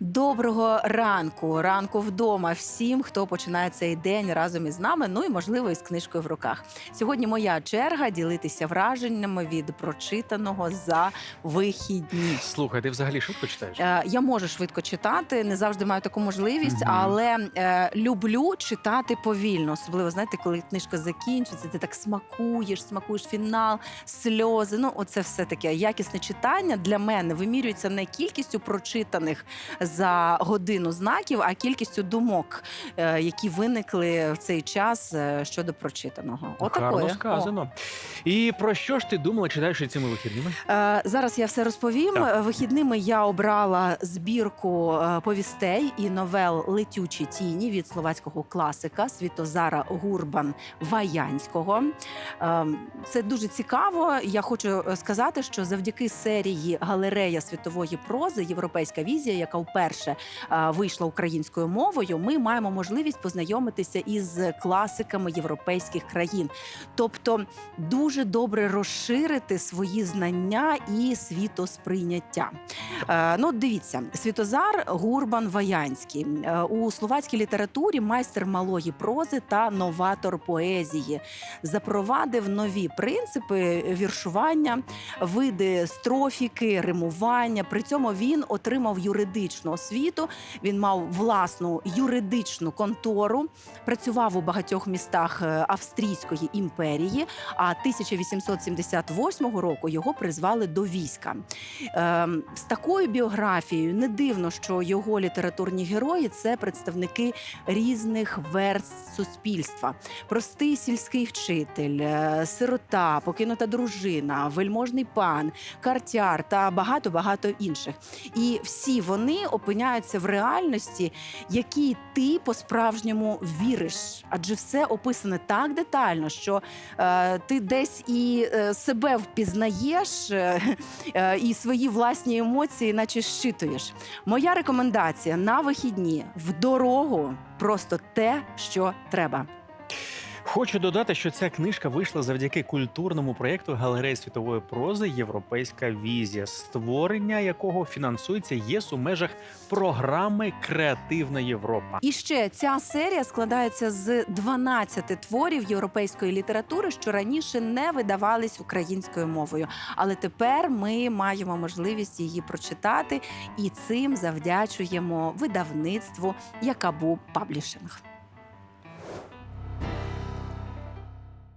Доброго ранку, ранку вдома всім, хто починає цей день разом із нами. Ну і можливо із книжкою в руках. Сьогодні моя черга ділитися враженнями від прочитаного за вихідні. Слухай, ти взагалі швидко читаєш? Е, Я можу швидко читати, не завжди маю таку можливість, Мгм. але е, люблю читати повільно. Особливо знаєте, коли книжка закінчиться, ти так смакуєш, смакуєш фінал, сльози. Ну, оце все таке якісне читання для мене вимірюється не кількістю прочитаних за годину знаків, а кількістю думок, е, які виникли в цей час е, щодо прочитаного. Гарно Отакої. О. сказано. І про що ж ти думала, читаєш цими вихідними? Е, Зараз я все розповім. Так. Вихідними я обрала збірку повістей і новел Летючі тіні від словацького класика Світозара Гурбан Ваянського. Це дуже цікаво. Я хочу сказати, що завдяки серії Галерея світової прози Європейська візія, яка вперше е, вийшла українською мовою, ми маємо можливість познайомитися із класиками європейських країн. Тобто дуже добре розширити свої знання і світосприйняття. Е, ну, дивіться, Світозар Гурбан Ваянський Е, у словацькій літературі майстер малої прози та новатор поезії запровадив нові принципи віршування, види строфіки, римування. При цьому він отримав юридичну освіту. Він мав власну юридичну контору, працював у багатьох містах е, Австрійської імперії. А 1878 року його призвали до війська. Ем, з такою біографією не дивно, що його літературні герої це представники різних верств суспільства. Простий сільський вчитель, е, сирота, покинута дружина, вельможний пан, картяр та багато багато інших. І всі вони опиняються в реальності, якій ти по-справжньому віриш, адже все описане так детально, що е, ти десь і е, себе впізнаєш, е, е, і свої власні емоції, наче щитуєш. Моя рекомендація на вихідні в дорогу просто те, що треба. Хочу додати, що ця книжка вийшла завдяки культурному проєкту галереї світової прози Європейська візія, створення якого фінансується ЄС у межах програми Креативна Європа. І ще ця серія складається з 12 творів європейської літератури, що раніше не видавались українською мовою. Але тепер ми маємо можливість її прочитати, і цим завдячуємо видавництву Якабу Паблішинг.